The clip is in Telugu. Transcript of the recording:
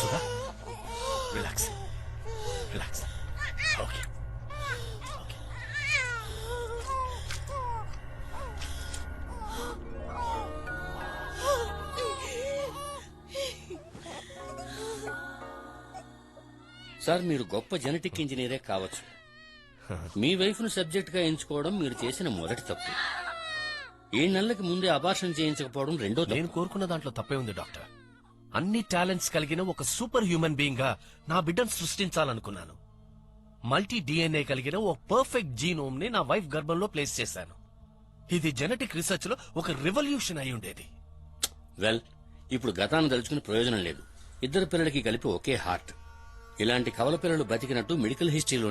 Sudha relax relax okay sir మీరు గొప్ప జెనెటిక్ ఇంజనీరే కావచ్చు. మీ వైఫ్ను సబ్జెక్ట్గా ఎంచుకోవడం మీరు చేసిన మొదటి తప్పు. ఏడు నెలలకు ముందే అబార్షన్ చేయించకపోవడం రెండో నేను కోరుకున్న దాంట్లో తప్పే ఉంది డాక్టర్. అన్ని టాలెంట్స్ కలిగిన ఒక సూపర్ హ్యూమన్ బీయింగ్గా నా బిడ్డను సృష్టించాలనుకున్నాను. మల్టీ డిఎన్ఏ కలిగిన ఓ పర్ఫెక్ట్ జీనోమ్ని నా వైఫ్ గర్భంలో ప్లేస్ చేశాను. ఇది జెనెటిక్ రీసెర్చ్లో ఒక రెవల్యూషన్ అయి ఉండేది. వెల్ ఇప్పుడు గతాన్ని తలుచుకునే ప్రయోజనం లేదు. ఇద్దరు పిల్లలకి కలిపి ఒకే హార్ట్. ఇలాంటి కవల పిల్లలు బతికినట్టు మెడికల్ హిస్టరీలో